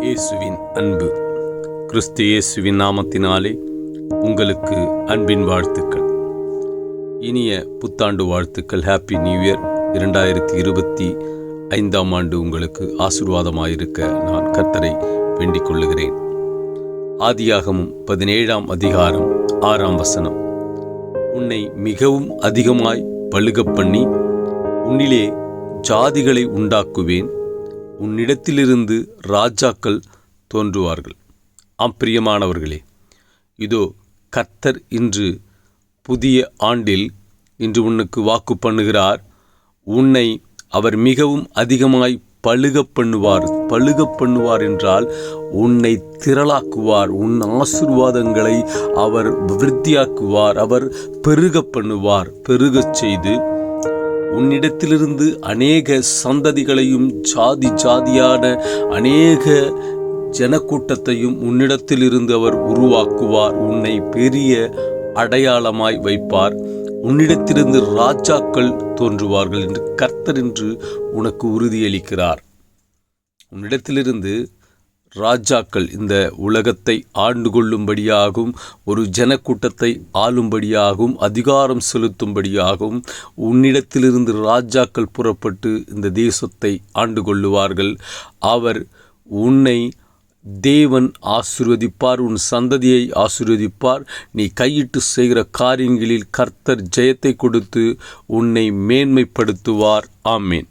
இயேசுவின் அன்பு. கிறிஸ்து இயேசுவின் நாமத்தினாலே உங்களுக்கு அன்பின் வாழ்த்துக்கள். இனிய புத்தாண்டு வாழ்த்துக்கள். ஹாப்பி நியூ இயர் இரண்டாயிரத்தி இருபத்தி ஐந்தாம் ஆண்டு உங்களுக்கு ஆசீர்வாதமாயிருக்க நான் கர்த்தரை வேண்டிக் கொள்ளுகிறேன். ஆதியாகமும் பதினேழாம் அதிகாரம் ஆறாம் வசனம். உன்னை மிகவும் அதிகமாய் பழுகப் பண்ணி உன்னிலே ஜாதிகளை உண்டாக்குவேன். உன்னிடத்திலிருந்து ராஜாக்கள் தோன்றுவார்கள். ஆம் பிரியமானவர்களே இதோ கர்த்தர் இன்று புதிய ஆண்டில் இன்று உனக்கு வாக்கு பண்ணுகிறார். உன்னை அவர் மிகவும் அதிகமாய் பழுக பண்ணுவார் பழுக பண்ணுவார் என்றால் உன்னை திரளாக்குவார். உன் ஆசிர்வாதங்களை அவர் விருத்தியாக்குவார் அவர் பெருக பண்ணுவார் பெருகச் செய்து உன்னிடத்திலிருந்து அநேக சந்ததிகளையும் ஜாதி ஜாதியான அநேக ஜனக்கூட்டத்தையும் உன்னிடத்திலிருந்து அவர் உருவாக்குவார். உன்னை பெரிய அடையாளமாய் வைப்பார். உன்னிடத்திலிருந்து ராஜாக்கள் தோன்றுவார்கள் என்று கர்த்தர் என்று உனக்கு உறுதியளிக்கிறார். உன்னிடத்திலிருந்து ராஜாக்கள் இந்த உலகத்தை ஆண்டு கொள்ளும்படியாகவும் ஒரு ஜனக்கூட்டத்தை ஆளும்படியாகவும் அதிகாரம் செலுத்தும்படியாகவும் உன்னிடத்திலிருந்து ராஜாக்கள் புறப்பட்டு இந்த தேசத்தை ஆண்டு கொள்ளுவார்கள் அவர் உன்னை தேவன் ஆசிர்வதிப்பார் உன் சந்ததியை ஆசிர்வதிப்பார். நீ கையிட்டு செய்கிற காரியங்களில் கர்த்தர் ஜெயத்தை கொடுத்து உன்னை மேன்மைப்படுத்துவார். ஆமேன்.